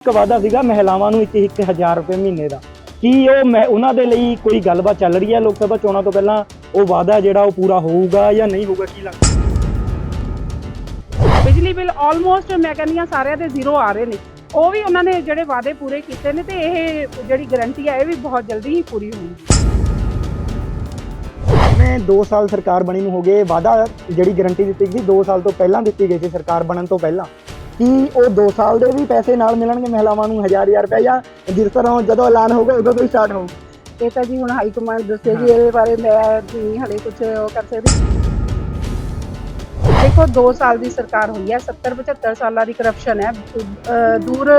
ਇੱਕ ਵਾਅਦਾ ਸੀਗਾ ਮਹਿਲਾਵਾਂ ਨੂੰ ਇੱਕ ਇੱਕ ਹਜ਼ਾਰ ਰੁਪਏ ਮਹੀਨੇ ਦਾ। ਕੀ ਉਹ ਮੈਂ ਉਹਨਾਂ ਦੇ ਲਈ ਕੋਈ ਗੱਲਬਾਤ ਚੱਲ ਰਹੀ ਹੈ ਲੋਕ ਸਭਾ ਚੋਣਾਂ ਤੋਂ ਪਹਿਲਾਂ? ਉਹ ਵਾਅਦਾ ਜਿਹੜਾ ਉਹ ਪੂਰਾ ਹੋਊਗਾ ਜਾਂ ਨਹੀਂ ਹੋਊਗਾ ਕੀ ਲੱਗਦਾ? ਬਿਜਲੀ ਬਿੱਲ ਆਲਮੋਸਟ ਮੈਂ ਕਹਿੰਦੀ ਹਾਂ ਸਾਰਿਆਂ ਦੇ ਜ਼ੀਰੋ ਆ ਰਹੇ ਨੇ। ਉਹ ਵੀ ਉਹਨਾਂ ਨੇ ਜਿਹੜੇ ਵਾਅਦੇ ਪੂਰੇ ਕੀਤੇ ਨੇ ਤੇ ਇਹ ਜਿਹੜੀ ਗਾਰੰਟੀ ਹੈ ਇਹ ਵੀ ਬਹੁਤ ਜਲਦੀ ਹੀ ਪੂਰੀ ਹੋਣੀ ਜਿਵੇਂ 2 ਸਾਲ ਸਰਕਾਰ ਬਣੀ ਨੂੰ ਹੋ ਗਏ ਵਾਅਦਾ ਜਿਹੜੀ ਗਾਰੰਟੀ ਦਿੱਤੀ ਗਈ 2 ਸਾਲ ਤੋਂ ਪਹਿਲਾਂ ਦਿੱਤੀ ਗਈ ਸੀ ਸਰਕਾਰ ਬਣਨ ਤੋਂ ਪਹਿਲਾਂ। ਕੀ ਉਹ 2 ਸਾਲ ਦੇ ਵੀ ਪੈਸੇ ਨਾਲ ਮਿਲਣਗੇ ਮਹਿਲਾਵਾਂ ਨੂੰ ਹਜ਼ਾਰ ਹਜ਼ਾਰ ਰੁਪਏ ਜਾਂ ਜਿਸ ਤਰ੍ਹਾਂ ਜਦੋਂ ਐਲਾਨ ਹੋਊਗਾ ਉਦੋਂ ਤੋਂ ਸਟਾਰਟ ਹੋਊ। ਇਹ ਤਾਂ ਜੀ ਹੁਣ ਹਾਈ ਕਮਾਂਡ ਦੱਸੇਗੀ ਇਹਦੇ ਬਾਰੇ ਮੈਂ ਨਹੀਂ ਹਲੇ ਕੁਝ ਉਹ ਕਰ ਸਕਦੀ। ਦੇਖੋ 2 ਸਾਲ ਦੀ ਸਰਕਾਰ ਹੋਈ ਹੈ 70 75 ਸਾਲਾਂ ਦੀ ਕਰਪਸ਼ਨ ਹੈ। ਦੂਰ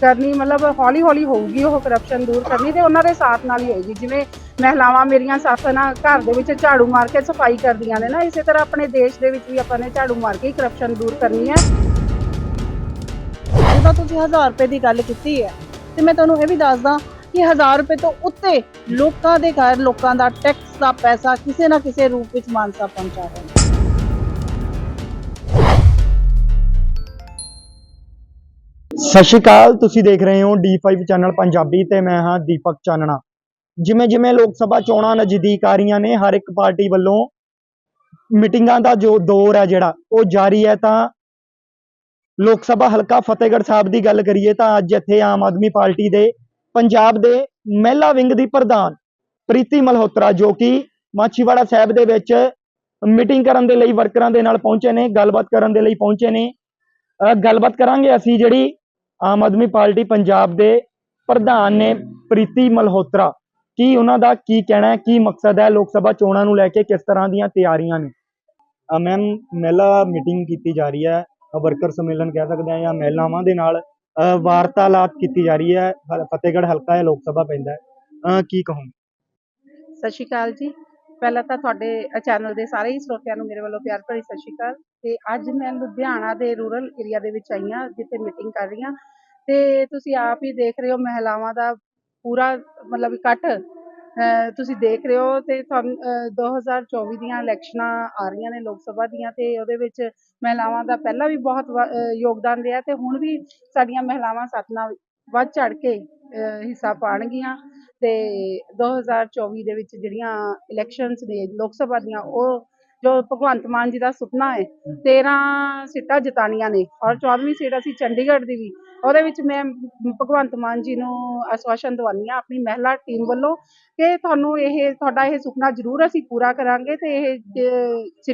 ਕਰਨੀ ਮਤਲਬ ਹੌਲੀ ਹੌਲੀ ਹੋਊਗੀ ਉਹ ਕਰਪਸ਼ਨ ਦੂਰ ਕਰਨੀ ਤੇ ਉਹਨਾਂ ਦੇ ਸਾਥ ਨਾਲ ਹੀ ਹੋਏਗੀ। ਜਿਵੇਂ ਮਹਿਲਾਵਾਂ ਮੇਰੀਆਂ ਸਾਥ ਨਾ ਘਰ ਦੇ ਵਿੱਚ ਝਾੜੂ ਮਾਰ ਕੇ ਸਫ਼ਾਈ ਕਰਦੀਆਂ ਨੇ ਨਾ, ਇਸੇ ਤਰ੍ਹਾਂ ਆਪਣੇ ਦੇਸ਼ ਦੇ ਵਿੱਚ ਵੀ ਆਪਾਂ ਨੇ ਝਾੜੂ ਮਾਰ ਕੇ ਹੀ ਕਰਪਸ਼ਨ ਦੂਰ ਕਰਨੀ ਹੈ। ਜਦੋਂ ਤੁਸੀਂ 1000 ਰੁਪਏ ਦੀ ਗੱਲ ਕੀਤੀ ਹੈ, ਤੇ ਮੈਂ ਤੁਹਾਨੂੰ ਇਹ ਵੀ ਦੱਸਦਾ ਕਿ 1000 ਰੁਪਏ ਤੋਂ ਉੱਤੇ ਲੋਕਾਂ ਦੇ ਘਰ, ਲੋਕਾਂ ਦਾ ਟੈਕਸ ਦਾ ਪੈਸਾ ਕਿਸੇ ਨਾ ਕਿਸੇ ਰੂਪ ਵਿੱਚ ਮਾਨਸਾ ਪਹੁੰਚਾ ਰਹੇ ਨੇ ਸਤਿ ਸ਼੍ਰੀ ਅਕਾਲ, ਤੁਸੀਂ ਦੇਖ ਰਹੇ ਹੋ D5 ਚੈਨਲ ਪੰਜਾਬੀ ਤੇ ਮੈਂ ਹਾਂ ਦੀਪਕ ਚਾਨਣਾ। ਜਿਵੇਂ ਜਿਵੇਂ ਲੋਕ ਸਭਾ ਚੋਣਾਂ ਨਜ਼ਦੀਕ ਆ ਰਹੀਆਂ ਨੇ, ਹਰ ਇੱਕ ਪਾਰਟੀ ਵੱਲੋਂ ਮੀਟਿੰਗਾਂ ਦਾ ਜੋ ਦੌਰ ਹੈ ਜਿਹੜਾ, ਉਹ ਜਾਰੀ ਹੈ ਤਾਂ ਲੋਕ ਸਭਾ ਹਲਕਾ ਫਤਿਹਗੜ੍ਹ ਸਾਹਿਬ ਦੀ ਗੱਲ ਕਰੀਏ ਤਾਂ ਅੱਜ ਇੱਥੇ ਆਮ ਆਦਮੀ ਪਾਰਟੀ ਦੇ ਪੰਜਾਬ ਦੇ ਮਹਿਲਾ ਵਿੰਗ ਦੀ ਪ੍ਰਧਾਨ ਪ੍ਰੀਤੀ ਮਲਹੋਤਰਾ ਜੋ ਕਿ ਮਾਛੀਵਾੜਾ ਸਾਹਿਬ ਦੇ ਵਿੱਚ ਮੀਟਿੰਗ ਕਰਨ ਦੇ ਲਈ ਵਰਕਰਾਂ ਦੇ ਨਾਲ ਪਹੁੰਚੇ ਨੇ, ਗੱਲਬਾਤ ਕਰਨ ਦੇ ਲਈ ਪਹੁੰਚੇ ਨੇ। ਗੱਲਬਾਤ ਕਰਾਂਗੇ ਅਸੀਂ ਜਿਹੜੀ ਆਮ ਆਦਮੀ ਪਾਰਟੀ ਪੰਜਾਬ ਦੇ ਪ੍ਰਧਾਨ ਨੇ ਪ੍ਰੀਤੀ ਮਲਹੋਤਰਾ। ਕੀ ਉਹਨਾਂ ਦਾ ਕੀ ਕਹਿਣਾ ਹੈ, ਕੀ ਮਕਸਦ ਹੈ ਲੋਕ ਸਭਾ ਚੋਣਾਂ ਨੂੰ ਲੈ ਕੇ, ਕਿਸ ਤਰ੍ਹਾਂ ਦੀਆਂ ਤਿਆਰੀਆਂ ਨੇ? ਮੈਮ, ਮਹਿਲਾ ਮੀਟਿੰਗ ਕੀਤੀ ਜਾ ਰਹੀ ਹੈ। ਵਰਕਰ ਸੰਮੇਲਨ ਕਹਿ ਸਕਦੇ ਹਾਂ ਜਾਂ ਮਹਿਲਾਵਾਂ ਦੇ ਨਾਲ ਵਾਰਤਾਲਾਪ ਕੀਤੀ ਜਾ ਰਹੀ ਹੈ। ਫਤਿਹਗੜ੍ਹ ਹਲਕਾ ਹੈ ਲੋਕ ਸਭਾ ਪੈਂਦਾ ਹੈ। ਕੀ ਕਹੋਗੇ? ਸਤਿ ਸ਼੍ਰੀ ਅਕਾਲ ਜੀ। ਪਹਿਲਾਂ ਤਾਂ ਤੁਹਾਡੇ ਚੈਨਲ ਦੇ ਸਾਰੇ ਹੀ ਸਰੋਤਿਆਂ ਨੂੰ ਮੇਰੇ ਵੱਲੋਂ ਪਿਆਰ ਭਰੀ ਸਤਿ ਸ਼੍ਰੀ ਅਕਾਲ। ਤੇ ਅੱਜ ਮੈਂ ਲੁਧਿਆਣਾ ਦੇ ਰੂਰਲ ਏਰੀਆ ਦੇ ਵਿੱਚ ਆਈ ਹਾਂ, ਜਿੱਥੇ ਮੀਟਿੰਗ ਕਰ ਰਹੀ ਹਾਂ। ਤੇ ਤੁਸੀਂ ਆਪ ਹੀ ਦੇਖ ਰਹੇ ਹੋ ਮਹਿਲਾਵਾਂ ਦਾ ਪੂਰਾ, ਮਤਲਬ ਇਕੱਠ। ਤੁਸੀਂ ਦੇਖ ਰਹੇ ਹੋ ਤੇ ਤੁਹਾਨੂੰ, ਅਹ 2024 ਦੀਆਂ ਇਲੈਕਸ਼ਨਾਂ ਆ ਰਹੀਆਂ ਨੇ ਲੋਕ ਸਭਾ ਦੀਆਂ ਤੇ ਉਹਦੇ ਵਿੱਚ ਮਹਿਲਾਵਾਂ ਦਾ ਪਹਿਲਾਂ ਵੀ ਬਹੁਤ ਵ- ਯੋਗਦਾਨ ਰਿਹਾ ਤੇ ਹੁਣ ਵੀ ਸਾਡੀਆਂ ਮਹਿਲਾਵਾਂ ਸਾਥ ਨਾਲ ਵੱਧ ਚੜ ਕੇ ਹਿੱਸਾ ਪਾਉਣਗੀਆਂ ਤੇ 2024 ਦੇ ਵਿੱਚ ਜਿਹੜੀਆਂ ਇਲੈਕਸ਼ਨਸ ਨੇ ਲੋਕ ਸਭਾ ਦੀਆਂ, ਉਹ ਜੋ ਭਗਵੰਤ ਮਾਨ ਜੀ ਦਾ ਸੁਪਨਾ ਹੈ 13 ਸੀਟਾਂ ਜਿਤਾਣੀਆਂ ਨੇ ਔਰ 14ਵੀਂ ਸੀਟ ਅਸੀਂ ਚੰਡੀਗੜ੍ਹ ਦੀ ਵੀ ਉਹਦੇ ਵਿੱਚ ਮੈਂ ਭਗਵੰਤ ਮਾਨ ਜੀ ਨੂੰ ਆਸ਼ਵਾਸਨ ਦਵਾਉਂਦੀ ਹਾਂ ਆਪਣੀ ਮਹਿਲਾ ਟੀਮ ਵੱਲੋਂ ਕਿ ਤੁਹਾਨੂੰ ਇਹ, ਤੁਹਾਡਾ ਇਹ ਸੁਪਨਾ ਜ਼ਰੂਰ ਅਸੀਂ ਪੂਰਾ ਕਰਾਂਗੇ ਤੇ ਇਹ ਜ-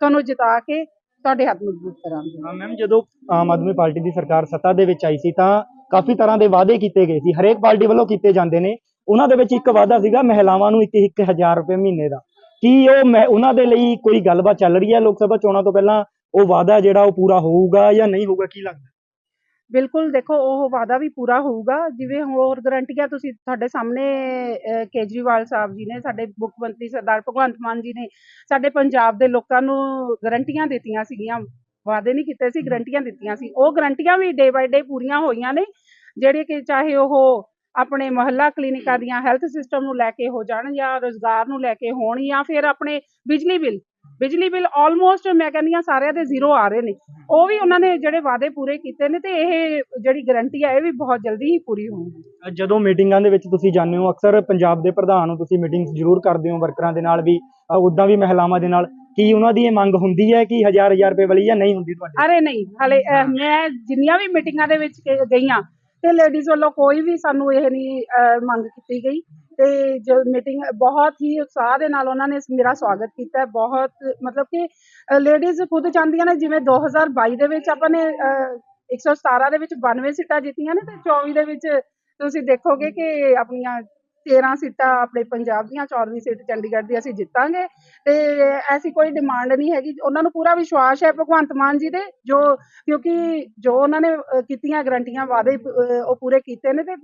ਤੁਹਾਨੂੰ ਜਿਤਾ ਕੇ ਤੁਹਾਡੇ ਹੱਥ ਮਜ਼ਬੂਤ ਕਰਾਂਗੇ। ਮੈਮ ਜਦੋਂ ਆਮ ਆਦਮੀ ਪਾਰਟੀ ਦੀ ਸਰਕਾਰ ਸੱਤਾ ਦੇ ਵਿੱਚ ਆਈ ਸੀ ਤਾਂ ਕਾਫੀ ਤਰ੍ਹਾਂ ਦੇ ਵਾਅਦੇ ਕੀਤੇ ਗਏ ਸੀ। ਹਰੇਕ ਪਾਰਟੀ ਵੱਲੋਂ ਕੀਤੇ ਜਾਂਦੇ ਨੇ। ਉਹਨਾਂ ਦੇ ਵਿੱਚ ਇੱਕ ਵਾਅਦਾ ਸੀਗਾ ਮਹਿਲਾਵਾਂ ਨੂੰ ਇੱਕ ਇੱਕ ਹਜ਼ਾਰ ਰੁਪਏ ਮਹੀਨੇ ਦਾ। ਕੀ ਉਹ ਮੈਂ, ਉਹਨਾਂ ਦੇ ਲਈ ਕੋਈ ਗੱਲਬਾਤ ਚੱਲ ਰਹੀ ਹੈ ਲੋਕ ਸਭਾ ਚੋਣਾਂ ਤੋਂ ਪਹਿਲਾਂ? ਉਹ ਵਾਅਦਾ ਜਿਹੜਾ ਉਹ ਪੂਰਾ ਹੋਊਗਾ ਜਾਂ ਨਹੀਂ ਹੋਊਗਾ, ਕੀ ਲੱਗਦਾ? ਬਿਲਕੁਲ ਦੇਖੋ, ਉਹ ਵਾਅਦਾ ਵੀ ਪੂਰਾ ਹੋਊਗਾ। ਜਿਵੇਂ ਹੋਰ ਗਰੰਟੀਆਂ ਤੁਸੀਂ ਤੁਹਾਡੇ ਸਾਹਮਣੇ ਕੇਜਰੀਵਾਲ ਸਾਹਿਬ ਜੀ ਨੇ, ਸਾਡੇ ਮੁੱਖ ਮੰਤਰੀ ਸਰਦਾਰ ਭਗਵੰਤ ਮਾਨ ਜੀ ਨੇ ਸਾਡੇ ਪੰਜਾਬ ਦੇ ਲੋਕਾਂ ਨੂੰ ਗਰੰਟੀਆਂ ਦਿੱਤੀਆਂ ਸੀਗੀਆਂ। ਵਾਅਦੇ ਨਹੀਂ ਕੀਤੇ ਸੀ ਗਰੰਟੀਆਂ ਦਿੱਤੀਆਂ ਸੀ। ਉਹ ਗਰੰਟੀਆਂ ਵੀ ਡੇ ਬਾਈ ਡੇ ਪੂਰੀਆਂ ਹੋਈਆਂ ਨੇ, ਜਿਹੜੇ ਕਿ ਚਾਹੇ ਉਹ ਆਪਣੇ ਮੁਹੱਲਾ ਕਲੀਨਿਕਾਂ ਦੀਆਂ ਹੈਲਥ ਸਿਸਟਮ ਨੂੰ ਲੈ ਕੇ ਹੋ ਜਾਣ ਜਾਂ ਰੋਜ਼ਗਾਰ ਨੂੰ ਲੈ ਕੇ ਹੋਣ ਜਾਂ ਫਿਰ ਆਪਣੇ ਬਿਜਲੀ ਬਿੱਲ। ਬਿਜਲੀ ਬਿੱਲ ਆਲਮੋਸਟ ਮੈਂ ਕਹਿੰਦੀ ਹਾਂ ਸਾਰਿਆਂ ਦੇ ਜ਼ੀਰੋ ਆ ਰਹੇ ਨੇ। ਉਹ ਵੀ ਉਹਨਾਂ ਨੇ ਜਿਹੜੇ ਵਾਅਦੇ ਪੂਰੇ ਕੀਤੇ ਨੇ ਤੇ ਇਹ ਜਿਹੜੀ ਗਾਰੰਟੀ ਹੈ ਇਹ ਵੀ ਬਹੁਤ ਜਲਦੀ ਹੀ ਪੂਰੀ ਹੋਊਗੀ। ਜਦੋਂ ਮੀਟਿੰਗਾਂ ਦੇ ਵਿੱਚ ਤੁਸੀਂ ਜਾਂਦੇ ਹੋ ਅਕਸਰ ਪੰਜਾਬ ਦੇ ਪ੍ਰਧਾਨ ਹੋ ਤੁਸੀਂ ਮੀਟਿੰਗਸ ਜ਼ਰੂਰ ਕਰਦੇ ਹੋ ਵਰਕਰਾਂ ਦੇ ਨਾਲ ਵੀ ਉਦਾਂ ਵੀ ਮਹਿਲਾਵਾਂ ਦੇ ਨਾਲ। ਕੀ ਉਹਨਾਂ ਦੀ ਇਹ ਮੰਗ ਹੁੰਦੀ ਹੈ ਕਿ ਹਜ਼ਾਰ ਹਜ਼ਾਰ ਰੁਪਏ ਵਾਲੀ ਜਾਂ ਨਹੀਂ ਹੁੰਦੀ ਤੁਹਾਡੀ? ਅਰੇ ਨਹੀਂ ਹਲੇ ਮੈਂ ਜਿੰਨੀਆਂ ਵੀ ਮੀਟਿੰਗਾਂ ਦੇ ਵਿੱਚ ਗਈਆਂ ਤੇ ਲੇਡੀਜ਼ ਵੱਲੋਂ ਕੋਈ ਵੀ ਸਾਨੂੰ ਇਹ ਨਹੀਂ ਮੰਗ ਕੀਤੀ ਗਈ। ਤੇ ਜੋ ਮੀਟਿੰਗ ਬਹੁਤ ਹੀ ਉਤਸ਼ਾਹ ਦੇ ਨਾਲ ਉਹਨਾਂ ਨੇ ਮੇਰਾ ਸਵਾਗਤ ਕੀਤਾ। ਬਹੁਤ ਮਤਲਬ ਕਿ ਲੇਡੀਜ਼ ਖੁਦ ਚਾਹੁੰਦੀਆਂ ਨੇ ਜਿਵੇਂ 2022 ਦੇ ਵਿੱਚ ਆਪਾਂ ਨੇ ਅਹ, 117 ਦੇ ਵਿੱਚ 92 ਸੀਟਾਂ ਜਿੱਤੀਆਂ ਨੇ ਤੇ 24 ਦੇ ਵਿੱਚ ਤੁਸੀਂ ਦੇਖੋਗੇ ਕਿ ਆਪਣੀਆਂ 13 ਸੀਟਾਂ ਆਪਣੇ ਪੰਜਾਬ ਦੀਆਂ 14ਵੀਂ ਸੀਟ ਚੰਡੀਗੜ੍ਹ ਦੀ ਅਸੀਂ ਜਿੱਤਾਂਗੇ। ਤੇ ਐਸੀ ਕੋਈ ਡਿਮਾਂਡ ਨਹੀਂ ਹੈਗੀ। ਉਹਨਾਂ ਨੂੰ ਪੂਰਾ ਵਿਸ਼ਵਾਸ ਹੈ ਭਗਵੰਤ ਮਾਨ ਜੀ ਦੇ, ਜੋ ਕਿਉਂਕਿ ਜੋ ਉਹਨਾਂ ਨੇ ਕੀਤੀਆਂ ਗਰੰਟੀਆਂ, ਵਾਅਦੇ ਉਹ ਪੂਰੇ ਕੀਤੇ ਨੇ ਤੇ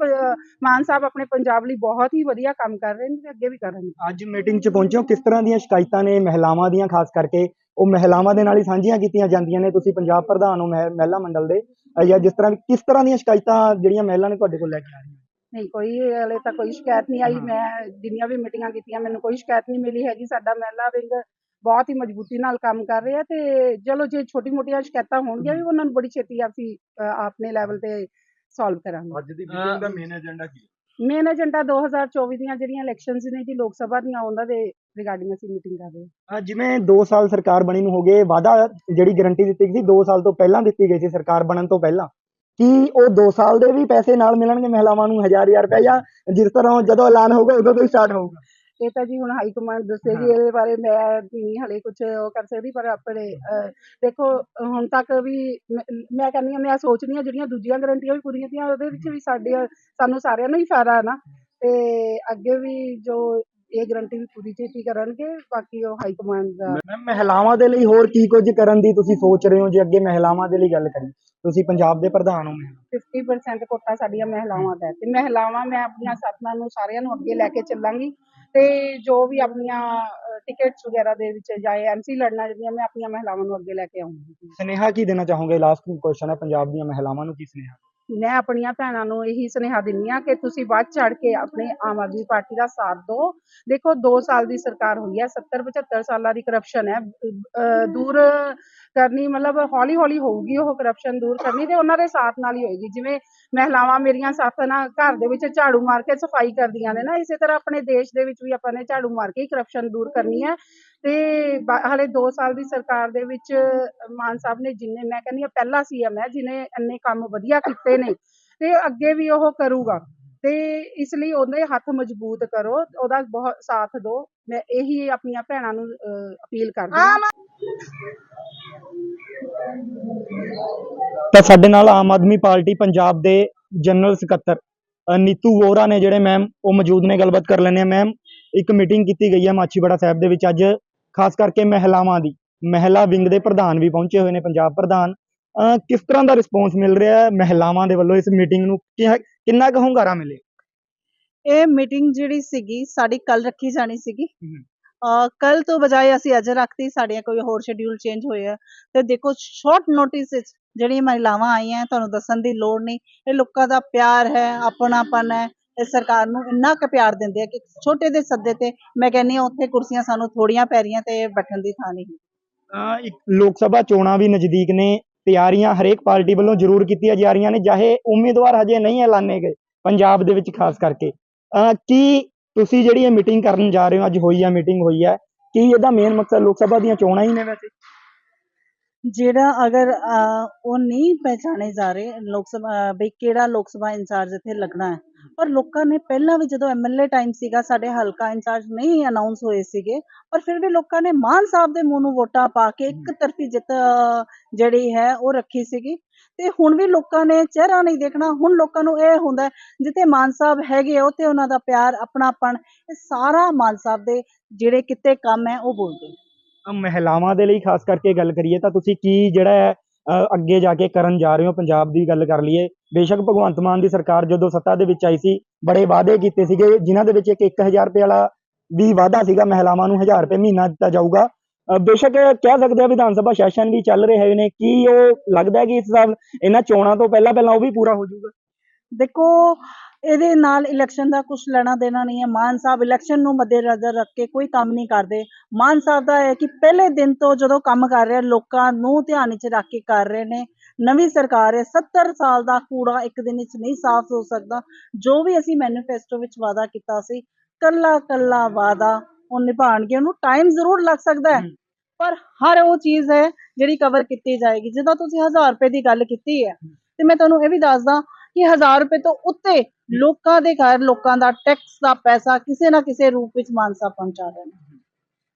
ਮਾਨ ਸਾਹਿਬ ਆਪਣੇ ਪੰਜਾਬ ਲਈ ਬਹੁਤ ਹੀ ਵਧੀਆ ਕੰਮ ਕਰ ਰਹੇ ਨੇ ਤੇ ਅੱਗੇ ਵੀ ਕਰਨਗੇ ਅੱਜ ਮੀਟਿੰਗ 'ਚ ਪਹੁੰਚੇ। ਹੋ ਕਿਸ ਤਰ੍ਹਾਂ ਦੀਆਂ ਸ਼ਿਕਾਇਤਾਂ ਨੇ ਮਹਿਲਾਵਾਂ ਦੀਆਂ, ਖਾਸ ਕਰਕੇ? ਉਹ ਮਹਿਲਾਵਾਂ ਦੇ ਨਾਲ ਹੀ ਸਾਂਝੀਆਂ ਕੀਤੀਆਂ ਜਾਂਦੀਆਂ ਨੇ। ਤੁਸੀਂ ਪੰਜਾਬ ਪ੍ਰਧਾਨ ਹੋ ਮਹਿਲਾ ਮੰਡਲ ਦੇ। ਜਾਂ ਜਿਸ ਤਰ੍ਹਾਂ ਕਿਸ ਤਰ੍ਹਾਂ ਦੀਆਂ ਸ਼ਿਕਾਇਤਾਂ ਜਿਹੜੀਆਂ ਮਹਿਲਾ ਨੇ ਤੁਹਾਡੇ ਕੋਲ ਲੈ ਕੇ ਆ ਰਹੀਆਂ ਨਹੀਂ ਕੋਈ ਹਲੇ ਤਾਂ ਕੋਈ ਸ਼ਿਕਾਇਤ ਨਹੀਂ ਆਈ। ਮੈਂ ਜਿੰਨੀਆਂ ਵੀ ਮੀਟਿੰਗਾਂ ਕੀਤੀਆਂ ਮੈਨੂੰ ਕੋਈ ਸ਼ਿਕਾਇਤ ਨਹੀਂ ਮਿਲੀ ਹੈਗੀ। ਸਾਡਾ ਮਹਿਲਾ ਵਿੰਗ ਬਹੁਤ ਹੀ ਮਜ਼ਬੂਤੀ ਨਾਲ ਕੰਮ ਕਰ ਰਿਹਾ ਤੇ ਚਲੋ ਜੇ ਛੋਟੀ ਮੋਟੀਆਂ ਸ਼ਿਕਾਇਤਾਂ ਹੋਣਗੀਆਂ ਵੀ ਉਹਨਾਂ ਨੂੰ ਬੜੀ ਛੇਤੀ ਅਸੀਂ ਆਪਣੇ ਲੈਵਲ ਤੇ ਸੋਲਵ ਕਰਾਂਗੇ। ਅੱਜ ਦੀ ਮੀਟਿੰਗ ਦਾ ਮੇਨ ਏਜੰਡਾ ਕੀ ਹੈ? ਮੇਨ ਏਜੰਡਾ 2024 ਦੀਆਂ ਜਿਹੜੀਆਂ ਇਲੈਕਸ਼ਨਸ ਨੇ ਜੀ ਲੋਕ ਸਭਾ ਦੀਆਂ ਉਹਨਾਂ ਦੇ ਰਿਗਾਰਡਿੰਗ ਅਸੀਂ ਮੀਟਿੰਗ ਕਰ ਰਹੇ ਹਾਂ। ਜਿਵੇਂ 2 ਸਾਲ ਸਰਕਾਰ ਬਣੀ ਨੂੰ ਹੋ ਗਏ ਵਾਅਦਾ ਜਿਹੜੀ ਗਾਰੰਟੀ ਦਿੱਤੀ ਗਈ ਸੀ 2 ਸਾਲ ਤੋਂ ਪਹਿਲਾਂ ਦਿੱਤੀ ਗਈ ਸੀ ਸਰਕਾਰ ਬਣਨ ਤੋਂ ਪਹਿਲਾਂ। ਕੀ ਉਹ 2 ਸਾਲ ਦੇ ਵੀ ਪੈਸੇ ਨਾਲ ਮਿਲਣਗੇ ਮਹਿਲਾਵਾਂ ਨੂੰ ਹਜ਼ਾਰ ਹਜ਼ਾਰ ਰੁਪਏ ਜਾਂ ਜਿਸ ਤਰ੍ਹਾਂ ਜਦੋਂ ਐਲਾਨ ਹੋਊਗਾ ਉਦੋਂ ਤੋਂ ਸਟਾਰਟ ਹੋਊਗਾ? ਇਹ ਤਾਂ ਜੀ ਹੁਣ ਹਾਈ ਕਮਾਂਡ ਦੱਸੇਗੀ ਇਹਦੇ ਬਾਰੇ ਮੈਂ ਨਹੀਂ ਹਲੇ ਕੁਝ ਉਹ ਕਰ ਸਕਦੀ ਪਰ ਆਪਣੇ ਅਹ, ਦੇਖੋ ਹੁਣ ਤੱਕ ਵੀ ਮੈਂ- ਕਹਿੰਦੀ ਹਾਂ ਮੈਂ ਸੋਚਦੀ ਹਾਂ ਜਿਹੜੀਆਂ ਦੂਜੀਆਂ ਗਰੰਟੀਆਂ ਵੀ ਪੂਰੀਆਂ ਕੀਤੀਆਂ ਉਹਦੇ ਵਿੱਚ ਵੀ ਸਾਡੇ ਸਾਨੂੰ ਸਾਰਿਆਂ ਨੂੰ ਹੀ ਫਾਇਦਾ ਹੈ ਨਾ। ਤੇ ਅੱਗੇ ਵੀ ਜੋ ਇਹ ਗਰੰਟੀ ਵੀ ਪੂਰੀ ਛੇਤੀ ਕਰਨਗੇ ਬਾਕੀ ਉਹ ਹਾਈ ਕਮਾਂਡ ਦਾ ਮੈਮ ਮਹਿਲਾਵਾਂ ਦੇ ਲਈ ਹੋਰ ਕੀ ਕੁਝ ਕਰਨ ਦੀ ਤੁਸੀਂ ਸੋਚ ਰਹੇ ਹੋ ਜੇ ਅੱਗੇ ਮਹਿਲਾਵਾਂ ਦੇ ਲਈ ਗੱਲ ਕਰੀਏ? ਤੁਸੀਂ ਪੰਜਾਬ ਦੇ ਪ੍ਰਧਾਨ ਹੋ ਮਹਿਲਾ। 50% ਕੋਟਾ ਸਾਡੀਆਂ ਮਹਿਲਾਵਾਂ ਦਾ ਹੈ ਤੇ ਮਹਿਲਾਵਾਂ ਮੈਂ ਆਪਣੀਆਂ ਸਾਥਣਾਂ ਨੂੰ ਸਾਰਿਆਂ ਨੂੰ ਅੱਗੇ ਲੈ ਕੇ ਚੱਲਾਂਗੀ ਤੇ ਜੋ ਵੀ ਆਪਣੀਆਂ ਟਿਕਟਸ ਵਗੈਰਾ ਦੇ ਵਿੱਚ ਜਾਂ ਐਮਸੀ ਲੜਨਾ ਜਿਹੜੀਆਂ ਮੈਂ ਆਪਣੀਆਂ ਮਹਿਲਾਵਾਂ ਨੂੰ ਅੱਗੇ ਲੈ ਕੇ ਆਉਂਗੀ। ਸੁਨੇਹਾ ਕੀ ਦੇਣਾ ਚਾਹੋਗੇ? ਲਾਸਟ ਕੁਐਸਚਨ ਹੈ ਪੰਜਾਬ ਦੀਆਂ ਮਹਿਲਾਵਾਂ ਨੂੰ ਕੀ ਸੁਨੇਹਾ? ਮੈਂ ਆਪਣੀਆਂ ਭੈਣਾਂ ਨੂੰ ਇਹੀ ਸੁਨੇਹਾ ਦਿੰਦੀ ਹਾਂ ਕਿ ਤੁਸੀਂ ਵੱਧ ਚੜ ਕੇ ਆਪਣੇ ਆਮ ਆਦਮੀ ਪਾਰਟੀ ਦਾ ਸਾਥ ਦਿਓ। ਦੇਖੋ 2 ਸਾਲ ਦੀ ਸਰਕਾਰ ਹੋਈ ਹੈ 70 75 ਸਾਲਾਂ ਦੀ ਕਰਪਸ਼ਨ ਹੈ। ਦੂਰ ਕਰਨੀ ਮਤਲਬ ਹੌਲੀ ਹੌਲੀ ਹੋਊਗੀ, ਉਹ ਕਰਪਸ਼ਨ ਦੂਰ ਕਰਨੀ ਤੇ ਉਹਨਾਂ ਦੇ ਸਾਥ ਨਾਲ ਹੀ ਹੋਏਗੀ। ਜਿਵੇਂ ਮਹਿਲਾਵਾਂ ਮੇਰੀਆਂ ਸਾਥਾਂ ਨਾਲ ਘਰ ਦੇ ਵਿੱਚ ਝਾੜੂ ਮਾਰ ਕੇ ਸਫ਼ਾਈ ਕਰਦੀਆਂ ਨੇ ਨਾ, ਇਸੇ ਤਰ੍ਹਾਂ ਆਪਣੇ ਦੇਸ਼ ਦੇ ਵਿੱਚ ਵੀ ਆਪਾਂ ਨੇ ਝਾੜੂ ਮਾਰ ਕੇ ਹੀ ਕਰਪਸ਼ਨ ਦੂਰ ਕਰਨੀ ਹੈ। ਤੇ ਹਾਲੇ 2 ਸਾਲ ਦੀ ਸਰਕਾਰ ਦੇ ਵਿੱਚ ਮਾਨ ਸਾਹਿਬ ਨੇ ਜਿੰਨੇ, ਮੈਂ ਕਹਿੰਦੀ ਹਾਂ ਪਹਿਲਾ ਸੀਐਮ ਹੈ, ਜਿਨੇ ਇੰਨੇ ਕੰਮ ਵਧੀਆ ਕੀਤੇ ਨੇ, ਤੇ ਅੱਗੇ ਵੀ ਉਹ ਕਰੂਗਾ। ਤੇ ਇਸ ਲਈ ਉਹਦੇ ਹੱਥ ਮਜ਼ਬੂਤ ਕਰੋ, ਉਹਦਾ ਬਹੁਤ ਸਾਥ ਦਿਓ ਮੈਂ ਇਹੀ ਆਪਣੀਆਂ ਭੈਣਾਂ ਨੂੰ ਅਪੀਲ ਕਰਦੀ ਹਾਂ। ਤਾਂ ਸਾਡੇ ਨਾਲ ਆਮ ਆਦਮੀ ਪਾਰਟੀ ਪੰਜਾਬ ਦੇ ਜਨਰਲ ਸਕੱਤਰ ਨੀਤੂ ਵੋਰਾ ਨੇ ਜਿਹੜੇ, ਮੈਮ, ਉਹ ਮੌਜੂਦ ਨੇ, ਗੱਲਬਾਤ ਕਰ ਲੈਂਦੇ ਆ ਮੈਮ, ਇੱਕ ਮੀਟਿੰਗ ਕੀਤੀ ਗਈ ਹੈ ਮਾਛੀਵਾੜਾ ਸਾਹਿਬ ਦੇ ਵਿੱਚ ਅੱਜ। ਖਾਸ ਕਰਕੇ ਮਹਿਲਾਵਾਂ ਦੀ। ਮਹਿਲਾ ਵਿੰਗ ਦੇ ਪ੍ਰਧਾਨ ਵੀ ਪਹੁੰਚੇ ਹੋਏ ਨੇ ਪੰਜਾਬ ਪ੍ਰਧਾਨ। ਕਿਸ ਤਰ੍ਹਾਂ ਦਾ ਰਿਸਪੌਂਸ ਮਿਲ ਰਿਹਾ ਹੈ ਮਹਿਲਾਵਾਂ ਦੇ ਵੱਲੋਂ ਇਸ ਮੀਟਿੰਗ ਨੂੰ? ਕਿੰਨਾ ਕੁ ਹੁੰਗਾਰਾ ਮਿਲੇ ਇਹ ਮੀਟਿੰਗ ਜਿਹੜੀ ਸੀਗੀ ਸਾਡੀ ਕੱਲ ਰੱਖੀ ਜਾਣੀ ਸੀਗੀ। ਕੱਲ ਤੋਂ ਬਜਾਏ ਅਸੀਂ ਅੱਜ ਰੱਖਤੀ ਸਾਡੀਆਂ ਕੋਈ ਹੋਰ ਸ਼ਡਿਊਲ ਚੇਂਜ ਹੋਏ ਆ। ਤੇ ਦੇਖੋ ਸ਼ਾਰਟ ਨੋਟਿਸ ਵਿੱਚ ਜਿਹੜੀਆਂ ਮਹਿਲਾਵਾਂ ਆਈਆਂ ਤੁਹਾਨੂੰ ਦੱਸਣ ਦੀ ਲੋੜ ਨਹੀਂ। ਇਹ ਲੋਕਾਂ ਦਾ ਪਿਆਰ ਹੈ ਆਪਣਾਪਨ ਹੈ ਸਰਕਾਰ ਨੂੰ ਇੰਨਾ ਕੁ ਪਿਆਰ ਦਿੰਦੇ ਆ ਕਿ ਛੋਟੇ ਦੇ ਸੱਦੇ ਤੇ ਮੈਂ ਕਹਿੰਨੀ ਆ ਉੱਥੇ ਕੁਰਸੀਆਂ ਸਾਨੂੰ ਥੋੜੀਆਂ ਪੈ ਰਹੀਆਂ ਤੇ ਬੈਠਣ ਦੀ ਥਾਂ ਨਹੀਂ ਅ, ਇੱਕ ਲੋਕ ਸਭਾ ਚੋਣਾਂ ਵੀ ਨਜ਼ਦੀਕ ਨੇ ਤਿਆਰੀਆਂ ਹਰੇਕ ਪਾਰਟੀ ਵੱਲੋਂ ਜ਼ਰੂਰ ਕੀਤੀਆਂ ਜਾ ਰਹੀਆਂ ਨੇ ਚਾਹੇ ਉਮੀਦਵਾਰ ਹਜੇ ਨਹੀਂ ਐਲਾਨੇ ਗਏ ਪੰਜਾਬ ਦੇ ਵਿੱਚ ਖਾਸ ਕਰਕੇ। ਕੀ ਤੁਸੀਂ ਜਿਹੜੀ ਇਹ ਮੀਟਿੰਗ ਕਰਨ ਜਾ ਰਹੇ ਹੋ ਅੱਜ ਹੋਈ ਆ ਮੀਟਿੰਗ ਹੋਈ ਹੈ ਕੀ ਇਹਦਾ ਮੇਨ ਮਕਸਦ ਲੋਕ ਸਭਾ ਦੀਆਂ ਚੋਣਾਂ ਹੀ ਨੇ ਵੈਸੇ? ਜਿਹੜਾ ਅਗਰ ਉਹ ਨਹੀਂ ਪਹਿਚਾਣੇ ਜਾ ਰਹੇ ਲੋਕ ਸਭਾ ਬਈ ਕਿਹੜਾ ਲੋਕ ਸਭਾ ਇੰਚਾਰਜ ਇੱਥੇ ਲੱਗਣਾ ਹੈ। ਪਰ ਲੋਕਾਂ ਨੇ ਪਹਿਲਾਂ ਵੀ ਜਦੋਂ ਐਮਐਲਏ ਟਾਈਮ ਸੀਗਾ ਸਾਡੇ ਹਲਕਾ ਇੰਚਾਰਜ ਨਹੀਂ ਅਨਾਉਂਸ ਹੋਏ ਸੀਗੇ ਪਰ ਫਿਰ ਵੀ ਲੋਕਾਂ ਨੇ ਮਾਨ ਸਾਹਿਬ ਦੇ ਮੂੰਹ ਨੂੰ ਵੋਟਾਂ ਪਾ ਕੇ ਇੱਕ ਤਰਫੀ ਜਿੱਤ ਜਿਹੜੀ ਹੈ ਉਹ ਰੱਖੀ ਸੀਗੀ। ਤੇ ਹੁਣ ਵੀ ਲੋਕਾਂ ਨੇ ਚਿਹਰਾ ਨਹੀਂ ਦੇਖਣਾ ਹੁਣ ਲੋਕਾਂ ਨੂੰ ਇਹ ਹੁੰਦਾ ਜਿੱਥੇ ਮਾਨ ਸਾਹਿਬ ਹੈਗੇ ਆ, ਉੱਥੇ ਉਹਨਾਂ ਦਾ ਪਿਆਰ ਆਪਣਾਪਣ ਇਹ ਸਾਰਾ ਮਾਨ ਸਾਹਿਬ ਦੇ ਜਿਹੜੇ ਕਿਤੇ ਕੰਮ ਹੈ ਉਹ ਬੋਲਦੇ ਮਹਿਲਾਵਾਂ ਦੇ ਲਈ ਖਾਸ ਕਰਕੇ ਗੱਲ ਕਰੀਏ ਤਾਂ ਤੁਸੀਂ ਕੀ ਜਿਹੜਾ ਹੈ ਅੱਗੇ ਜਾ ਕੇ ਕਰਨ ਜਾ ਰਹੇ ਹੋ? ਪੰਜਾਬ ਦੀ ਗੱਲ ਕਰ ਲਈਏ। ਬੇਸ਼ੱਕ ਭਗਵੰਤ ਮਾਨ ਦੀ ਸਰਕਾਰ ਜਦੋਂ ਸੱਤਾ ਦੇ ਵਿੱਚ ਆਈ ਸੀ, ਬੜੇ ਵਾਅਦੇ ਕੀਤੇ ਸੀਗੇ, ਜਿਨ੍ਹਾਂ ਦੇ ਵਿੱਚ ਇੱਕ 1000 ਰੁਪਏ ਵਾਲਾ ਵੀ ਵਾਅਦਾ ਸੀਗਾ, ਮਹਿਲਾਵਾਂ ਨੂੰ 1000 ਰੁਪਏ ਮਹੀਨਾ ਦਿੱਤਾ ਜਾਊਗਾ। ਬੇਸ਼ੱਕ ਕਹਿ ਸਕਦੇ ਆ ਵਿਧਾਨ ਸਭਾ ਸੈਸ਼ਨ ਵੀ ਚੱਲ ਰਹੇ ਨੇ। ਕੀ ਉਹ ਲੱਗਦਾ ਕਿ ਇਸ ਸਾਲ ਇਹਨਾਂ ਚੋਣਾਂ ਤੋਂ ਪਹਿਲਾਂ ਪਹਿਲਾਂ ਉਹ ਵੀ ਪੂਰਾ ਹੋ ਜਾਊਗਾ? ਦੇਖੋ ਇਹਦੇ ਨਾਲ ਇਲੈਕਸ਼ਨ ਦਾ ਕੁਝ ਲੈਣਾ ਦੇਣਾ ਨਹੀਂ ਹੈ। ਮਾਨ ਸਾਹਿਬ ਇਲੈਕਸ਼ਨ ਨੂੰ ਮੱਦੇਨਜ਼ਰ ਰੱਖ ਕੇ ਕੋਈ ਕੰਮ ਨਹੀਂ ਕਰਦੇ। ਮਾਨ ਸਾਹਿਬ ਦਾ ਹੈ ਕਿ ਪਹਿਲੇ ਦਿਨ ਤੋਂ ਜਦੋਂ ਕੰਮ ਕਰ ਰਹੇ ਲੋਕਾਂ ਨੂੰ ਧਿਆਨ ਵਿੱਚ ਰੱਖ ਕੇ ਕਰ ਰਹੇ ਨੇ। ਨਵੀਂ ਸਰਕਾਰ ਹੈ 70 ਸਾਲ ਦਾ ਕੂੜਾ ਇੱਕ ਦਿਨ ਵਿੱਚ ਨਹੀਂ ਸਾਫ਼ ਹੋ ਸਕਦਾ। ਜੋ ਵੀ ਅਸੀਂ ਮੈਨੀਫੈਸਟੋ ਵਿੱਚ ਵਾਅਦਾ ਕੀਤਾ ਸੀ ਕੱਲਾ ਕੱਲਾ ਵਾਅਦਾ ਉਹ ਨਿਭਾਉਣਗੇ ਉਹਨੂੰ ਟਾਈਮ ਜ਼ਰੂਰ ਲੱਗ ਸਕਦਾ ਹੈ। ਪਰ ਹਰ ਉਹ ਚੀਜ਼ ਹੈ ਜਿਹੜੀ ਕਵਰ ਕੀਤੀ ਜਾਏਗੀ। ਜਦੋਂ ਤੁਸੀਂ 1000 ਰੁਪਏ ਦੀ ਗੱਲ ਕੀਤੀ ਹੈ ਤੇ ਮੈਂ ਤੁਹਾਨੂੰ ਇਹ ਵੀ ਦੱਸਦਾ ਕਿ 1000 ਰੁਪਏ ਤੋਂ ਉੱਤੇ ਲੋਕਾਂ ਦੇ ਘਰ ਲੋਕਾਂ ਦਾ ਟੈਕਸ ਦਾ ਪੈਸਾ ਕਿਸੇ ਨਾ ਕਿਸੇ ਰੂਪ ਵਿੱਚ ਮਾਨ ਸਾਹਿਬ ਪਹੁੰਚਾ ਰਹੇ ਨੇ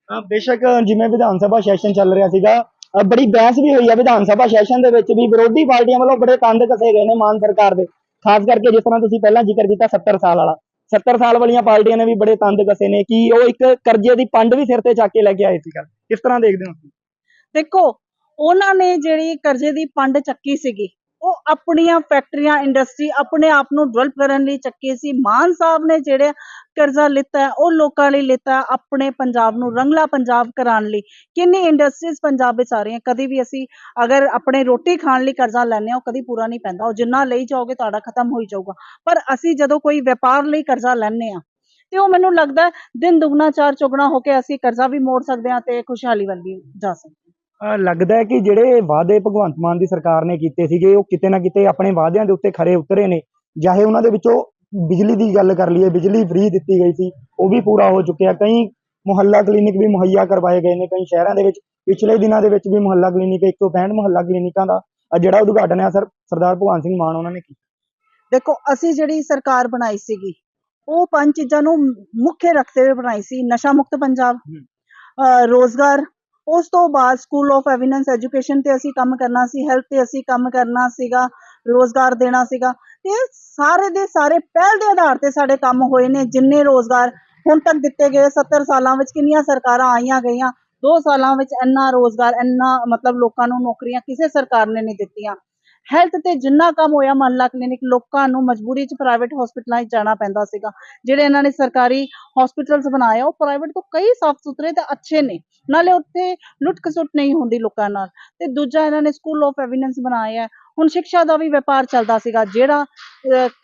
ਅ, ਬੇਸ਼ੱਕ ਜਿਵੇਂ ਵਿਧਾਨ ਸਭਾ ਸੈਸ਼ਨ ਚੱਲ ਰਿਹਾ ਸੀਗਾ ਬੜੀ ਬਹਿਸ ਵੀ ਹੋਈ ਆ ਵਿਧਾਨ ਸਭਾ ਸੈਸ਼ਨ ਦੇ ਵਿੱਚ ਵੀ ਵਿਰੋਧੀ ਪਾਰਟੀਆਂ ਵੱਲੋਂ ਬੜੇ ਤੰਦ ਕਸੇ ਗਏ ਨੇ ਮਾਨ ਸਰਕਾਰ ਦੇ। ਖਾਸ ਕਰਕੇ ਜਿਸ ਤਰ੍ਹਾਂ ਤੁਸੀਂ ਪਹਿਲਾਂ ਜ਼ਿਕਰ ਕੀਤਾ 70 ਸਾਲ ਵਾਲਾ। 70 ਸਾਲ ਵਾਲੀਆਂ ਪਾਰਟੀਆਂ ਨੇ ਵੀ ਬੜੇ ਤੰਦ ਕਸੇ ਨੇ ਕਿ ਉਹ ਇੱਕ ਕਰਜ਼ੇ ਦੀ ਪੰਡ ਵੀ ਸਿਰ ਤੇ ਚੱਕ ਕੇ ਲੈ ਕੇ ਆਏ ਸੀ ਗੱਲ ਕਿਸ ਤਰ੍ਹਾਂ ਦੇਖਦੇ ਹੋ? ਦੇਖੋ ਉਹਨਾਂ ਨੇ ਜਿਹੜੀ ਕਰਜ਼ੇ ਦੀ ਪੰਡ ਚੱਕੀ ਸੀਗੀ ਉਹ ਆਪਣੀਆਂ ਫੈਕਟਰੀਆਂ ਇੰਡਸਟਰੀ ਆਪਣੇ ਆਪ ਨੂੰ ਡਿਵੈਲਪ ਕਰਨ ਲਈ ਚੱਕੀ ਸੀ। ਮਾਨ ਸਾਹਿਬ ਨੇ ਜਿਹੜੇ ਕਰਜ਼ਾ ਲਿੱਤਾ, ਉਹ ਲੋਕਾਂ ਲਈ ਲਿੱਤਾ ਆਪਣੇ ਪੰਜਾਬ ਨੂੰ, ਰੰਗਲਾ ਪੰਜਾਬ ਕਰਾਉਣ ਲਈ। ਕਿੰਨੀ ਇੰਡਸਟਰੀਜ਼ ਪੰਜਾਬ ਵਿੱਚ ਆ ਰਹੀਆਂ, ਕਦੀ ਵੀ ਅਸੀਂ ਅਗਰ ਆਪਣੇ ਰੋਟੀ ਖਾਣ ਲਈ ਕਰਜ਼ਾ ਲੈਂਦੇ ਉਹ ਕਦੀ ਪੂਰਾ ਨਹੀਂ ਪੈਂਦਾ। ਉਹ ਜਿੰਨਾ ਲਈ ਜਾਓਗੇ, ਤੁਹਾਡਾ ਖਤਮ ਹੋਈ ਜਾਊਗਾ। ਪਰ ਅਸੀਂ ਜਦੋਂ ਕੋਈ ਵਪਾਰ ਲਈ ਕਰਜ਼ਾ ਲੈਂਦੇ ਆ ਤੇ ਉਹ ਮੈਨੂੰ ਲੱਗਦਾ ਦਿਨ ਦੁਗਣਾ ਚਾਰ ਚੌਗਣਾ ਹੋ ਕੇ ਅਸੀਂ ਕਰਜ਼ਾ ਵੀ ਮੋੜ ਸਕਦੇ ਹਾਂ ਤੇ ਖੁਸ਼ਹਾਲੀ ਵੱਲ ਵੀ ਜਾ ਸਕਦੇ ਲੱਗਦਾ ਹੈ ਕਿ ਜਿਹੜੇ ਵਾਅਦੇ ਭਗਵੰਤ ਮਾਨ ਦੀ ਸਰਕਾਰ ਨੇ ਕੀਤੇ ਸੀਗੇ ਉਹ ਕਿਤੇ ਨਾ ਕਿਤੇ ਆਪਣੇ ਵਾਅਦਿਆਂ ਦੇ ਉੱਤੇ ਖਰੇ ਉਤਰੇ ਨੇ। ਚਾਹੇ ਉਹਨਾਂ ਦੇ ਵਿੱਚੋਂ ਬਿਜਲੀ ਦੀ ਗੱਲ ਕਰ ਲਈਏ ਬਿਜਲੀ ਫ੍ਰੀ ਦਿੱਤੀ ਗਈ ਸੀ ਉਹ ਵੀ ਪੂਰਾ ਹੋ ਚੁੱਕਿਆ। ਕਈ ਮੁਹੱਲਾ ਕਲੀਨਿਕ ਵੀ ਮੁਹੱਈਆ ਕਰਵਾਏ ਗਏ ਨੇ ਕਈ ਸ਼ਹਿਰਾਂ ਦੇ ਵਿੱਚ ਪਿਛਲੇ ਦਿਨਾਂ ਦੇ ਵਿੱਚ ਵੀ ਮੁਹੱਲਾ ਕਲੀਨਿਕ 165 ਮੁਹੱਲਾ ਕਲੀਨਿਕਾਂ ਦਾ ਜਿਹੜਾ ਉਦਘਾਟਨ ਹੈ ਸਰ ਸਰਦਾਰ ਭਗਵੰਤ ਸਿੰਘ ਮਾਨ ਉਹਨਾਂ ਨੇ ਕੀਤਾ। ਦੇਖੋ ਅਸੀਂ ਜਿਹੜੀ ਸਰਕਾਰ ਬਣਾਈ ਸੀਗੀ ਉਹ ਪੰਜ ਚੀਜ਼ਾਂ ਨੂੰ ਮੁੱਖ ਰੱਖਦੇ ਹੋਏ ਬਣਾਈ ਸੀ। ਨਸ਼ਾ ਮੁਕਤ ਪੰਜਾਬ ਰੋਜ਼ਗਾਰ ਉਸ ਤੋਂ ਬਾਅਦ ਸਕੂਲ ਆਫ ਐਵੀਡੈਂਸ ਐਜੂਕੇਸ਼ਨ ਤੇ ਅਸੀਂ ਕੰਮ ਕਰਨਾ ਸੀ ਹੈਲਥ ਤੇ ਅਸੀਂ ਕੰਮ ਕਰਨਾ ਸੀਗਾ, ਰੋਜ਼ਗਾਰ ਦੇਣਾ ਸੀਗਾ। ਤੇ ਸਾਰੇ ਦੇ ਸਾਰੇ ਪਹਿਲ ਦੇ ਆਧਾਰ ਤੇ ਸਾਡੇ ਕੰਮ ਹੋਏ ਨੇ, ਜਿੰਨੇ ਰੋਜ਼ਗਾਰ ਹੁਣ ਤੱਕ ਦਿੱਤੇ ਗਏ 70 ਸਾਲਾਂ ਵਿੱਚ ਕਿੰਨੀਆਂ ਸਰਕਾਰਾਂ ਆਈਆਂ ਗਈਆਂ 2 ਸਾਲਾਂ ਵਿੱਚ ਇੰਨਾ ਰੋਜ਼ਗਾਰ, ਇੰਨਾ ਮਤਲਬ ਲੋਕਾਂ ਨੂੰ ਨੌਕਰੀਆਂ ਕਿਸੇ ਸਰਕਾਰ ਨੇ ਨਹੀਂ ਦਿੱਤੀਆਂ। ਹੈਲਥ ਤੇ ਜਿੰਨਾ ਕੰਮ ਹੋਇਆ ਮਹੱਲਾ ਕਲੀਨਿਕ ਲੋਕਾਂ ਨੂੰ ਮਜਬੂਰੀ 'ਚ ਪ੍ਰਾਈਵੇਟ ਹਸਪੀਟਲਾਂ 'ਚ ਜਾਣਾ ਪੈਂਦਾ ਸੀਗਾ। ਜਿਹੜੇ ਇਹਨਾਂ ਨੇ ਸਰਕਾਰੀ ਹਸਪੀਟਲਸ ਬਣਾਏ ਉਹ ਪ੍ਰਾਈਵੇਟ ਤੋਂ ਕਈ ਸਾਫ਼ ਸੁਥਰੇ ਤੇ ਅੱਛੇ ਨੇ। ਨਾਲੇ ਉੱਥੇ ਲੁੱਟ ਨਹੀਂ ਹੁੰਦੀ ਲੋਕਾਂ ਨਾਲ। ਤੇ ਦੂਜਾ ਇਹਨਾਂ ਨੇ ਸਕੂਲ ਆਫ ਐਵੀਡੈਂਸ ਬਣਾਇਆ ਹੁਣ ਸਿੱਖਿਆ ਦਾ ਵੀ ਵਪਾਰ ਚੱਲਦਾ ਸੀਗਾ, ਜਿਹੜਾ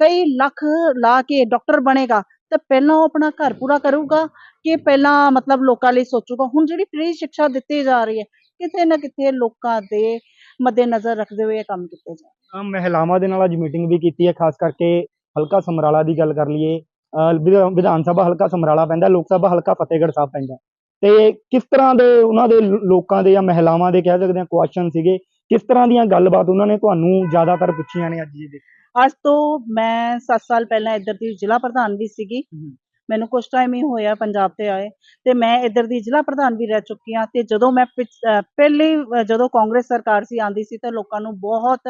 ਕਈ ਲੱਖ ਲਾ ਕੇ ਡਾਕਟਰ ਬਣੇਗਾ, ਤੇ ਪਹਿਲਾਂ ਉਹ ਆਪਣਾ ਘਰ ਪੂਰਾ ਕਰੂਗਾ ਕਿ ਪਹਿਲਾਂ ਮਤਲਬ ਲੋਕਾਂ ਲਈ ਸੋਚੂਗਾ। ਹੁਣ ਜਿਹੜੀ ਫ੍ਰੀ ਸਿੱਖਿਆ ਦਿੱਤੀ ਜਾ ਰਹੀ ਹੈ, ਕਿਤੇ ਨਾ ਕਿਤੇ ਲੋਕਾਂ ਦੇ ਮੱਦੇਨਜ਼ਰ ਰੱਖਦੇ ਹੋਏ ਇਹ ਕੰਮ ਕੀਤੇ ਜਾ ਰਹੇ। ਅਹ ਮਹਿਲਾਵਾਂ ਦੇ ਨਾਲ ਅੱਜ ਮੀਟਿੰਗ ਵੀ ਕੀਤੀ ਹੈ ਖਾਸ ਕਰਕੇ ਹਲਕਾ ਸਮਰਾਲਾ ਦੀ ਗੱਲ ਕਰ ਲਈਏ ਅਹ ਵਿਧਾ- ਵਿਧਾਨ ਸਭਾ ਹਲਕਾ ਸਮਰਾਲਾ ਪੈਂਦਾ ਲੋਕ ਸਭਾ ਹਲਕਾ ਫਤਿਹਗੜ੍ਹ ਸਾਹਿਬ ਪੈਂਦਾ ਤੇ ਕਿਸ ਤਰ੍ਹਾਂ ਦੇ ਉਹਨਾਂ ਦੇ ਲੋ- ਲੋਕਾਂ ਦੇ ਜਾਂ ਮਹਿਲਾਵਾਂ ਦੇ ਕਹਿ ਸਕਦੇ ਹਾਂ ਕੁਐਸਚਨ ਸੀਗੇ ਕਿਸ ਤਰ੍ਹਾਂ ਦੀਆਂ ਗੱਲਬਾਤ ਉਹਨਾਂ ਨੇ ਤੁਹਾਨੂੰ ਜ਼ਿਆਦਾਤਰ ਪੁੱਛੀਆਂ ਨੇ ਅੱਜ ਜੀ ਦੇ ਅੱਜ ਤੋਂ ਮੈਂ 7 ਸਾਲ ਪਹਿਲਾਂ ਇੱਧਰ ਦੀ ਜ਼ਿਲ੍ਹਾ ਪ੍ਰਧਾਨ ਵੀ ਸੀਗੀ ਹਮ। ਮੈਨੂੰ ਕੁਝ ਟਾਈਮ ਹੀ ਹੋਇਆ ਪੰਜਾਬ ਤੇ ਆਏ ਤੇ ਮੈਂ ਇੱਧਰ ਦੀ ਜ਼ਿਲ੍ਹਾ ਪ੍ਰਧਾਨ ਵੀ ਰਹਿ ਚੁੱਕੀ ਹਾਂ ਤੇ ਜਦੋਂ ਮੈਂ ਪਹਿਲੀ ਜਦੋਂ ਕਾਂਗਰਸ ਸਰਕਾਰ ਸੀ ਆਂਦੀ ਸੀ ਤਾਂ ਲੋਕਾਂ ਨੂੰ ਬਹੁਤ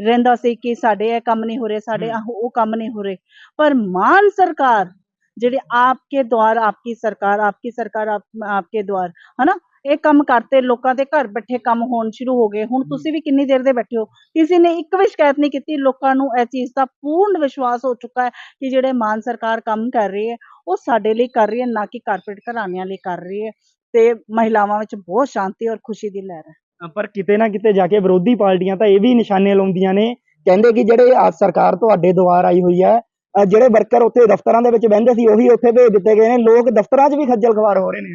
ਰਹਿੰਦਾ ਸੀ ਕਿ ਸਾਡੇ ਇਹ ਕੰਮ ਨਹੀਂ ਹੋ ਰਹੇ ਸਾਡੇ ਉਹ ਕੰਮ ਨਹੀਂ ਹੋ ਰਹੇ। ਪਰ ਮਾਨ ਸਰਕਾਰ ਜਿਹੜੇ ਆਪਕੇ ਦੁਆਰ ਆਪਕੀ ਸਰਕਾਰ ਆਪਕੀ ਸਰਕਾਰ ਆਪ- ਆਪਕੇ ਦੁਆਰ ਹਨਾ? ਇਹ ਕੰਮ ਕਰਤੇ ਲੋਕਾਂ ਦੇ ਘਰ ਬੈਠੇ ਕੰਮ ਹੋਣ ਸ਼ੁਰੂ ਹੋ ਗਏ। ਹੁਣ ਤੁਸੀਂ ਵੀ ਕਿੰਨੀ ਦੇਰ ਦੇ ਬੈਠੇ ਹੋ? ਕਿਸੇ ਨੇ ਇੱਕ ਵੀ ਸ਼ਿਕਾਇਤ ਨਹੀਂ ਕੀਤੀ ਲੋਕਾਂ ਨੂੰ ਇਹ ਚੀਜ਼ ਦਾ ਪੂਰਨ ਵਿਸ਼ਵਾਸ ਹੋ ਚੁੱਕਾ ਹੈ ਕਿ ਜਿਹੜੇ ਮਾਨ ਸਰਕਾਰ ਕੰਮ ਕਰ ਰਹੀ ਹੈ ਉਹ ਸਾਡੇ ਲਈ ਕਰ ਰਹੀ ਹੈ ਨਾ ਕਿ ਕਾਰਪੋਰੇਟ ਘਰਾਣਿਆਂ ਲਈ ਕਰ ਰਹੀ ਹੈ ਤੇ ਮਹਿਲਾਵਾਂ ਵਿੱਚ ਬਹੁਤ ਸ਼ਾਂਤੀ ਔਰ ਖੁਸ਼ੀ ਦੀ ਲਹਿਰ ਹੈ। ਪਰ ਕਿਤੇ ਨਾ ਕਿਤੇ ਜਾ ਕੇ ਵਿਰੋਧੀ ਪਾਰਟੀਆਂ ਤਾਂ ਇਹ ਵੀ ਨਿਸ਼ਾਨੇ ਲਾਉਂਦੀਆਂ ਨੇ ਕਹਿੰਦੇ ਕਿ ਜਿਹੜੇ ਆ ਸਰਕਾਰ ਤੁਹਾਡੇ ਦੁਆਰ ਆਈ ਹੋਈ ਹੈ ਜਿਹੜੇ ਵਰਕਰ ਉੱਥੇ ਦਫ਼ਤਰਾਂ ਦੇ ਵਿੱਚ ਬਹਿੰਦੇ ਸੀ ਉਹੀ ਉੱਥੇ ਭੇਜ ਦਿੱਤੇ ਗਏ ਨੇ ਲੋਕ ਦਫ਼ਤਰਾਂ 'ਚ ਵੀ ਖੱਜਲ ਖਵਾਰ ਹੋ ਰਹੇ ਨੇ।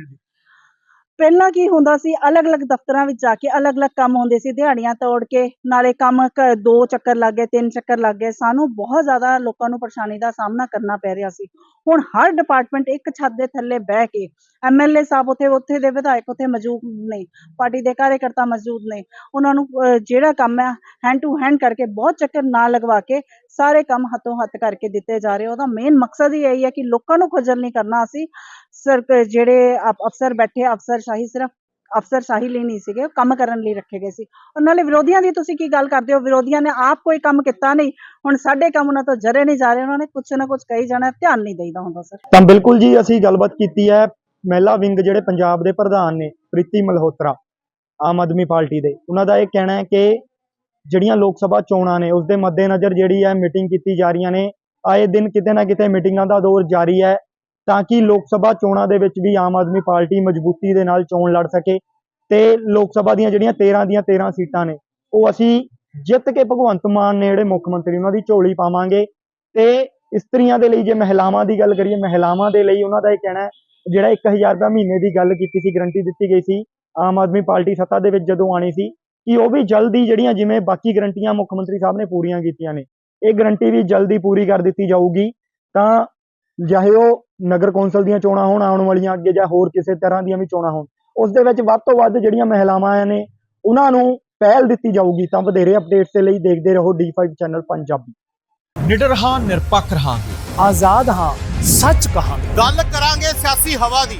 ਪਹਿਲਾਂ ਕੀ ਹੁੰਦਾ ਸੀ, ਅਲੱਗ-ਅਲੱਗ ਦਫ਼ਤਰਾਂ ਵਿੱਚ ਜਾ ਕੇ ਅਲੱਗ-ਅਲੱਗ ਕੰਮ ਹੁੰਦੇ ਸੀ, ਦਿਹਾੜੀਆਂ ਤੋੜ ਕੇ, ਨਾਲੇ ਕੰਮ ਕ- ਦੋ ਚੱਕਰ ਲੱਗ ਗਏ, ਤਿੰਨ ਚੱਕਰ ਲੱਗ ਗਏ, ਸਾਨੂੰ ਬਹੁਤ ਜ਼ਿਆਦਾ ਲੋਕਾਂ ਨੂੰ ਪਰੇਸ਼ਾਨੀ ਦਾ ਸਾਹਮਣਾ ਕਰਨਾ ਪੈ ਰਿਹਾ ਸੀ। ਹੁਣ ਹਰ ਡਿਪਾਰਟਮੈਂਟ ਇੱਕ ਛੱਤ ਦੇ ਥੱਲੇ ਬਹਿ ਕੇ ਐਮਐਲਏ ਸਾਹਿਬ ਉੱਥੇ ਉੱਥੇ ਦੇ ਵਿਧਾਇਕ ਉੱਥੇ ਮੌਜੂਦ ਨੇ, ਪਾਰਟੀ ਦੇ ਕਾਰਜਕਰਤਾ ਮੌਜੂਦ ਨੇ, ਉਹਨਾਂ ਨੂੰ ਜਿਹੜਾ ਕੰਮ ਹੈ ਹੈਂਡ ਟੂ ਹੈਂਡ ਕਰਕੇ ਬਹੁਤ ਚੱਕਰ ਨਾ ਲਗਵਾ ਕੇ ਸਾਰੇ ਕੰਮ ਹੱਥੋਂ ਹੱਥ ਕਰਕੇ ਦਿੱਤੇ ਜਾ ਰਹੇ ਉਹਦਾ ਮੇਨ ਮਕਸਦ ਹੀ ਇਹੀ ਹੈ ਕਿ ਲੋਕਾਂ ਨੂੰ ਖੱਜਲ ਨਹੀਂ ਕਰਨਾ। ਅਸੀਂ ਸਰ, ਜਿਹੜੇ ਅਫਸਰ ਬੈਠੇ ਅਫਸਰ ਸ਼ਾਹੀ ਸਿਰਫ ਅਫਸਰਸ਼ਾਹੀ ਲਈ ਨਹੀਂ ਸੀਗੇ ਕੰਮ ਕਰਨ ਲਈ ਰੱਖੇ ਗਏ ਸੀ। ਔਰ ਨਾਲੇ ਵਿਰੋਧੀਆਂ ਦੀ ਤੁਸੀਂ ਕੀ ਗੱਲ ਕਰਦੇ ਹੋ? ਵਿਰੋਧੀਆਂ ਨੇ ਆਪ ਕੋਈ ਕੰਮ ਕੀਤਾ ਨਹੀਂ। ਹੁਣ ਸਾਡੇ ਕੰਮ ਉਹਨਾਂ ਤੋਂ ਜਰੇ ਨਹੀਂ ਜਾ ਰਹੇ, ਉਹਨਾਂ ਨੇ ਕੁਛ ਨਾ ਕੁਛ ਕਹੀ ਜਾਣਾ, ਧਿਆਨ ਨਹੀਂ ਦੇਈਦਾ ਹੁੰਦਾ, ਸਰ। ਤਾਂ ਬਿਲਕੁਲ ਜੀ, ਅਸੀਂ ਗੱਲਬਾਤ ਕੀਤੀ ਹੈ। ਮਹਿਲਾ ਵਿੰਗ ਜਿਹੜੇ ਪੰਜਾਬ ਦੇ ਪ੍ਰਧਾਨ ਨੇ, ਪ੍ਰੀਤੀ ਮਲਹੋਤਰਾ, ਆਮ ਆਦਮੀ ਪਾਰਟੀ ਦੇ, ਉਹਨਾਂ ਦਾ ਇਹ ਕਹਿਣਾ ਹੈ ਕਿ ਜਿਹੜੀਆਂ ਲੋਕ ਸਭਾ ਚੋਣਾਂ ਨੇ ਉਸ ਦੇ ਮੱਦੇਨਜ਼ਰ ਜਿਹੜੀ ਹੈ ਮੀਟਿੰਗ ਕੀਤੀ ਜਾ ਰਹੀਆਂ ਨੇ। ਆਏ ਦਿਨ ਕਿਤੇ ਨਾ ਕਿਤੇ ਮੀਟਿੰਗਾਂ ਦਾ ਦੌਰ ਜਾਰੀ ਹੈ। ਤਾਂ ਕਿ ਲੋਕ ਸਭਾ ਚੋਣਾਂ ਦੇ ਵਿੱਚ ਵੀ ਆਮ ਆਦਮੀ ਪਾਰਟੀ ਮਜ਼ਬੂਤੀ ਦੇ ਨਾਲ ਚੋਣ ਲੜ ਸਕੇ ਤੇ ਲੋਕ ਸਭਾ ਦੀਆਂ ਜਿਹੜੀਆਂ 13 ਦੀਆਂ 13 ਸੀਟਾਂ ਨੇ, ਉਹ ਅਸੀਂ ਜਿੱਤ ਕੇ ਭਗਵੰਤ ਮਾਨ ਨੇ ਜਿਹੜੇ ਮੁੱਖ ਮੰਤਰੀ ਉਹਨਾਂ ਦੀ ਝੋਲੀ ਪਾਵਾਂਗੇ ਤੇ ਇਸਤਰੀਆਂ ਦੇ ਲਈ ਜੇ ਮਹਿਲਾਵਾਂ ਦੀ ਗੱਲ ਕਰੀਏ, ਮਹਿਲਾਵਾਂ ਦੇ ਲਈ ਉਹਨਾਂ ਦਾ ਇਹ ਕਹਿਣਾ ਹੈ, ਜਿਹੜਾ 1000 ਰੁਪਏ ਮਹੀਨੇ ਦੀ ਗੱਲ ਕੀਤੀ ਸੀ ਗਰੰਟੀ ਦਿੱਤੀ ਗਈ ਸੀ, ਆਮ ਆਦਮੀ ਪਾਰਟੀ ਸੱਤਾ ਦੇ ਵਿੱਚ ਜਦੋਂ ਆਣੀ ਸੀ, ਕਿ ਉਹ ਵੀ ਜਲਦੀ ਜਿਹੜੀਆਂ ਜਿਵੇਂ ਬਾਕੀ ਗਰੰਟੀਆਂ ਮੁੱਖ ਮੰਤਰੀ ਸਾਹਿਬ ਨੇ ਪੂਰੀਆਂ ਕੀਤੀਆਂ ਨੇ, ਇਹ ਗਰੰਟੀ ਵੀ ਜਲਦੀ ਪੂਰੀ ਕਰ ਦਿੱਤੀ ਜਾਊਗੀ, ਤਾਂ ਚਾਹੇ ਉਹ ਨਗਰ ਕੌਂਸਲ ਦੀਆਂ ਚੋਣਾਂ ਹੋਣ ਆਉਣ ਵਾਲੀਆਂ ਅੱਗੇ ਜਾਂ ਹੋਰ ਕਿਸੇ ਤਰ੍ਹਾਂ ਦੀਆਂ ਵੀ ਚੋਣਾਂ ਹੋਣ ਉਸ ਦੇ ਵਿੱਚ ਵੱਧ ਤੋਂ ਵੱਧ ਜਿਹੜੀਆਂ ਮਹਿਲਾਵਾਂ ਨੇ ਉਹਨਾਂ ਨੂੰ ਪਹਿਲ ਦਿੱਤੀ ਜਾਊਗੀ। ਤਾਂ ਵਧੇਰੇ ਅਪਡੇਟਸ ਦੇ ਲਈ ਦੇਖਦੇ ਰਹੋ D5 ਚੈਨਲ ਪੰਜਾਬੀ। ਨਿਡਰ ਹਾਂ ਨਿਰਪੱਖ ਰਹਾਂਗੇ। ਆਜ਼ਾਦ ਹਾਂ ਸੱਚ ਕਹਾਂਗੇ। ਗੱਲ ਕਰਾਂਗੇ ਸਿਆਸੀ ਹਵਾ ਦੀ।